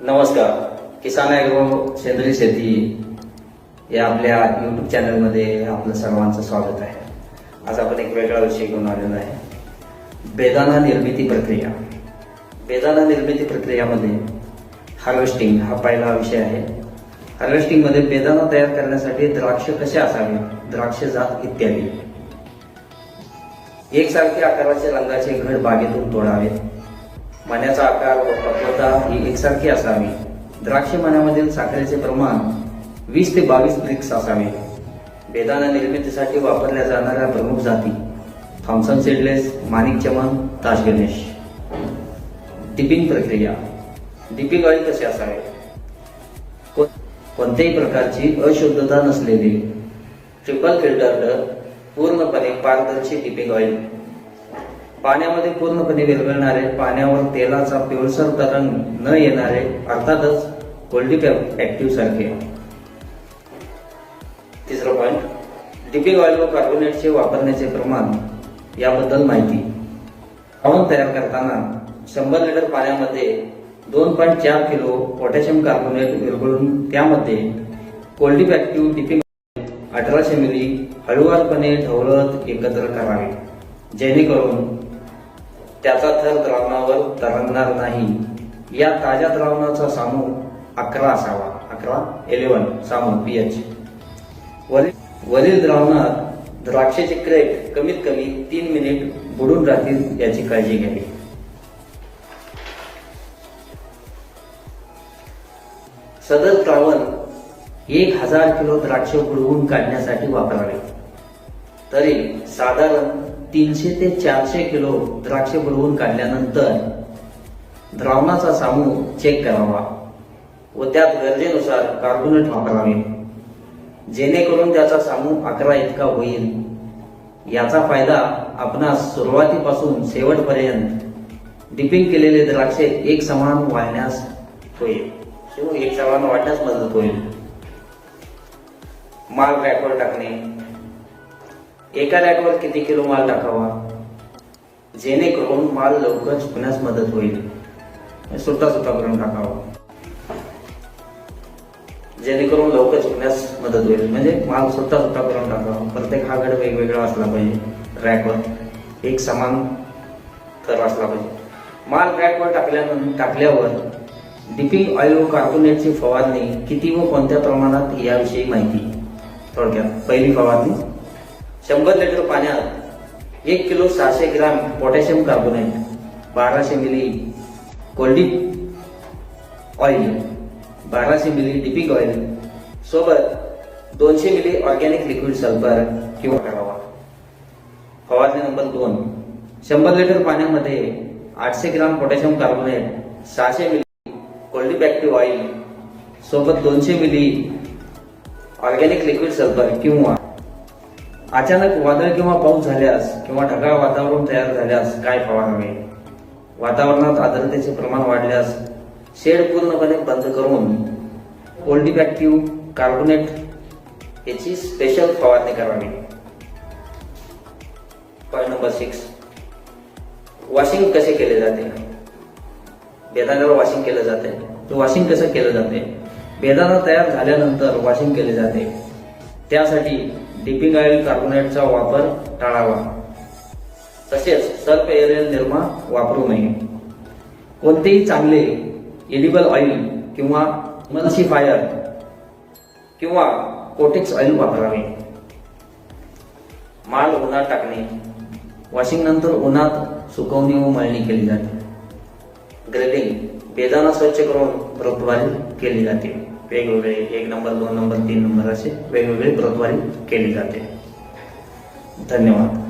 नमस्कार. किसान ॲग्रो सेंद्रिय शेती या आपल्या यूट्यूब चॅनलमध्ये आपलं सर्वांचं स्वागत आहे. आज आपण एक वेगळा विषय घेऊन आलेला आहे. बेदाना निर्मिती प्रक्रिया. बेदाना निर्मिती प्रक्रियामध्ये हार्वेस्टिंग हा पहिला विषय आहे. हार्वेस्टिंगमध्ये बेदाना तयार करण्यासाठी द्राक्ष कसे असावे? द्राक्ष जात इत्यादी. एकसारखे आकाराचे रंगाचे घड बागेतून तोडावेत मण्याचा आकार व पक्वता ही एकसारखी असावी. द्राक्ष मण्यामधील साखरेचे प्रमाण वीस ते बावीस ब्रिक्स असावे. बेदाना निर्मितीसाठी वापरल्या जाणाऱ्या प्रमुख जाती Thompson seedless Manik Chaman Taj Ganesh. Dipping प्रक्रिया. डिपिंग ऑइल कसे असावे? कोणत्याही प्रकारची अशुद्धता नसलेली ट्रिपल फिल्टर्ड पूर्णपणे पारदर्शी डिपिंग ऑइल. पाण्यामध्ये पूर्णपणे विरघळणारे? पाण्यावर तेलाचा पिवळसर तरंग न येणारे अर्थातच कोल्डी ऍक्टिव्ह सारखे. तिसरा पॉइंट डिपिंग ऑइल व कार्बोनेटचे वापरण्याचे प्रमाण याबद्दल माहिती. पाऊन तयार करताना शंभर लिटर पाण्यामध्ये दोन पॉईंट चार किलो पोटॅशियम कार्बोनेट विरघळून त्यामध्ये कोल्डी ऍक्टिव्ह डिपिंग अठराशे मिली हळूवारपणे ढवळत एकत्र करावे. जेणेकरून त्याचा थर द्रावणावर तरंगणार नाही. या ताज्या द्रावणाचा सामू अकरा असावा. अकरा इलेव्हन सामूह पीएच वरील वरील द्रावणात द्राक्षाचे क्रेट कमीत कमी तीन मिनिट बुडून राहतील याची काळजी घ्यावी. सदर द्रावण एक हजार किलो द्राक्ष बुडवून काढण्यासाठी वापरावे. तरी साधारण तीनशे ते चारशे किलो द्राक्षे बुडवून काढल्यानंतर द्रावणाचा सामूह चेक करावा व त्यात गरजेनुसार कार्बोनेट वापरावे. जेणेकरून त्याचा सामूह अकरा इतका होईल. याचा फायदा आपणास सुरुवातीपासून शेवटपर्यंत डिपिंग केलेले द्राक्षे एक समान वाढण्यास होईल. किंवा एक समान वाढण्यास मदत होईल. माल रॅकवर टाकणे. एका रॅकवर किती किलो माल टाकावा? जेणेकरून माल लवकर सुकण्यास मदत होईल. सुट्टा सुट्टा करून टाकावा. जेणेकरून लवकर सुकण्यास मदत होईल. म्हणजे माल सुट्टा सुट्टा करून टाकावा. प्रत्येक हा गड वेगवेगळा असला पाहिजे. रॅकवर एक समान थर असला पाहिजे. माल रॅकवर टाकल्यानंतर टाकल्यावर डिपिंग ऑइल व कार्बोनेटची फवारणी किती व कोणत्या प्रमाणात याविषयी माहिती? थोडक्यात. पहिली फवारणी. शंभर लिटर पाण्यात एक किलो सहाशे ग्राम पोटॅशियम कार्बोनेट बाराशे मिली कोल्डी ऑइल बाराशे मिली डिपिक ऑइल सोबत दोनशे मिली ऑर्गॅनिक लिक्विड सल्फर किंवा करावा. फवारणी नंबर दोन शंभर लिटर पाण्यामध्ये आठशे ग्राम पोटॅशियम कार्बोनेट सहाशे मिली कोल्डी ऍक्टिव्ह ऑइल सोबत दोनशे मिली ऑर्गॅनिक लिक्विड सल्फर किंवा अचानक वादळ किंवा पाऊस झाल्यास किंवा ढगाळ वातावरण तयार झाल्यास काय फवारावे वातावरणात आर्द्रतेचे प्रमाण वाढल्यास शेड पूर्णपणे बंद करून कोल्डी कार्बोनेट याची स्पेशल फवारणी करावी. पॉईंट नंबर सिक्स वॉशिंग कसे केले जाते? बेदाण्यावर वॉशिंग केलं जाते. तर वॉशिंग कसं केलं जाते? बेदाणा तयार झाल्यानंतर वॉशिंग केले जाते. त्यासाठी डिपिंग ऑइल कार्बोनेटचा वापर टाळावा. तसेच सर्फ एरियल निर्मा वापरू नये. कोणतेही चांगले एडिबल ऑइल किंवा मल्सिफायर किंवा कोटेक्स ऑइल वापरावे. माल उन्हात टाकणे. वॉशिंग नंतर उन्हात सुकवणी व मळणी केली जाते. ग्रेडिंग बेदाना स्वच्छ करून प्रतवारी केली जाते. वेगवेगळे एक नंबर दोन नंबर तीन नंबर असे वेगवेगळे प्रतवारी केली जाते. धन्यवाद.